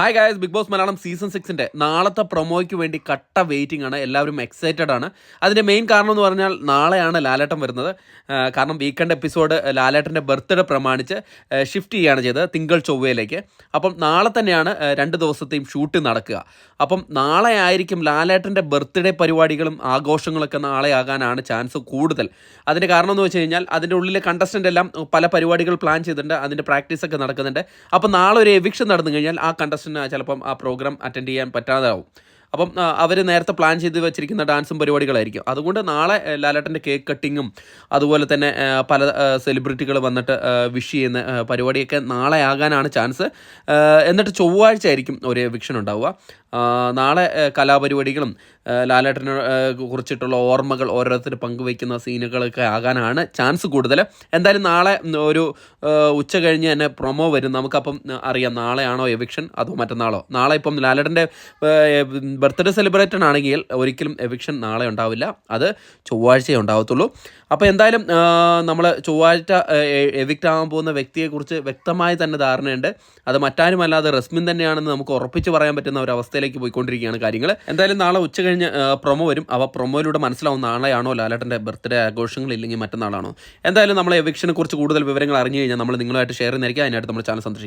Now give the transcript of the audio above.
Hi guys Bigg Boss Malayalam season സിക്സിന്റെ നാളത്തെ പ്രൊമോയ്ക്ക് വേണ്ടി കട്ട വെയിറ്റിംഗ് ആണ്. എല്ലാവരും എക്സൈറ്റഡ് ആണ്. അതിന്റെ മെയിൻ കാരണം എന്ന് പറഞ്ഞാൽ നാളെയാണ് ലാലേട്ടൻ വരുന്നത്. കാരണം വീക്കെൻഡ് എപ്പിസോഡ് ലാലേട്ടന്റെ ബർത്ത്ഡേ പ്രമാണിച്ച് ഷിഫ്റ്റ് ചെയ്യുകയാണ് ചെയ്തത് തിങ്കൾ ചൊവ്വയിലേക്ക്. അപ്പം നാളെ തന്നെയാണ് രണ്ട് ദിവസത്തെയും ഷൂട്ട് നടക്കുക. അപ്പം നാളെ ആയിരിക്കും ലാലേട്ടന്റെ ബർത്ത്ഡേ പരിപാടികളും ആഘോഷങ്ങളൊക്കെ നാളെ ആകാനാണ് ചാൻസ് കൂടുതൽ. അതിന്റെ കാരണം എന്ന് വെച്ച് കഴിഞ്ഞാൽ അതിന്റെ ഉള്ളിലെ കണ്ടസ്റ്റന്റ് എല്ലാം പല പരിപാടികൾ പ്ലാൻ ചെയ്തിട്ടുണ്ട് അതിന്റെ പ്രാക്ടീസൊക്കെ നടക്കുന്നുണ്ട്. അപ്പം നാളെ ഒരു എവിക്ഷൻ നടന്നു കഴിഞ്ഞാൽ ആ കണ്ടസ്റ്റന്റ് ചിലപ്പം ആ പ്രോഗ്രാം അറ്റൻഡ് ചെയ്യാൻ പറ്റാതാവും. അപ്പം അവർ നേരത്തെ പ്ലാൻ ചെയ്ത് വെച്ചിരിക്കുന്ന ഡാൻസും പരിപാടികളായിരിക്കും. അതുകൊണ്ട് നാളെ ലാലേട്ടന്റെ കേക്ക് കട്ടിങ്ങും അതുപോലെ തന്നെ പല സെലിബ്രിറ്റികൾ വന്നിട്ട് വിഷ് ചെയ്യുന്ന പരിപാടിയൊക്കെ നാളെ ആകാനാണ് ചാൻസ് എന്നിട്ട് ചൊവ്വാഴ്ച ആയിരിക്കും ഒരു എവിക്ഷൻ ഉണ്ടാവുക. നാളെ കലാപരിപാടികളും ലാലേട്ടനെ കുറിച്ചിട്ടുള്ള ഓർമ്മകൾ ഓരോരുത്തർ പങ്കുവയ്ക്കുന്ന സീനുകളൊക്കെ ആകാനാണ് ചാൻസ് കൂടുതൽ എന്തായാലും നാളെ ഒരു ഉച്ച കഴിഞ്ഞ് തന്നെ പ്രൊമോ വരും. നമുക്കപ്പം അറിയാം നാളെയാണോ എവിക്ഷൻ അതോ മറ്റന്നാളോ. നാളെ ഇപ്പം ലാലേട്ടന്റെ ബർത്ത്ഡേ സെലിബ്രേറ്റഡ് ആണെങ്കിൽ ഒരിക്കലും എവിക്ഷൻ നാളെ ഉണ്ടാവില്ല. അത് ചൊവ്വാഴ്ചയേ ഉണ്ടാവത്തുള്ളൂ. അപ്പോൾ എന്തായാലും നമ്മൾ ചൊവ്വാഴ്ച എവിക്റ്റ് ആകാൻ പോകുന്ന വ്യക്തിയെക്കുറിച്ച് വ്യക്തമായി തന്നെ ധാരണയുണ്ട്. അത് മറ്റാരുമല്ലാതെ റസ്മിൻ തന്നെയാണെന്ന് നമുക്ക് ഉറപ്പിച്ച് പറയാൻ പറ്റുന്ന ഒരു അവസ്ഥയിലേക്ക് പോയിക്കൊണ്ടിരിക്കുകയാണ് കാര്യങ്ങൾ എന്തായാലും നാളെ ഉച്ച കഴിഞ്ഞ് പ്രൊമോ വരും. അവ പ്രൊമോയിലൂടെ മനസ്സിലാവും നാളെയാണോ ലാലേട്ടന്റെ ബർത്ത്ഡേ ആഘോഷങ്ങൾ ഇല്ലെങ്കിൽ മറ്റന്നാളാണോ. എന്തായാലും നമ്മൾ എവിക്ഷനെ കുറിച്ച് കൂടുതൽ വിവരങ്ങൾ അറിഞ്ഞു കഴിഞ്ഞാൽ നമ്മൾ നിങ്ങളുമായിട്ട് ഷെയർ ചെയ്യുന്നതായിരിക്കും. അതിനായിട്ട് നമ്മൾ ചാനൽ സന്ദർശിക്കും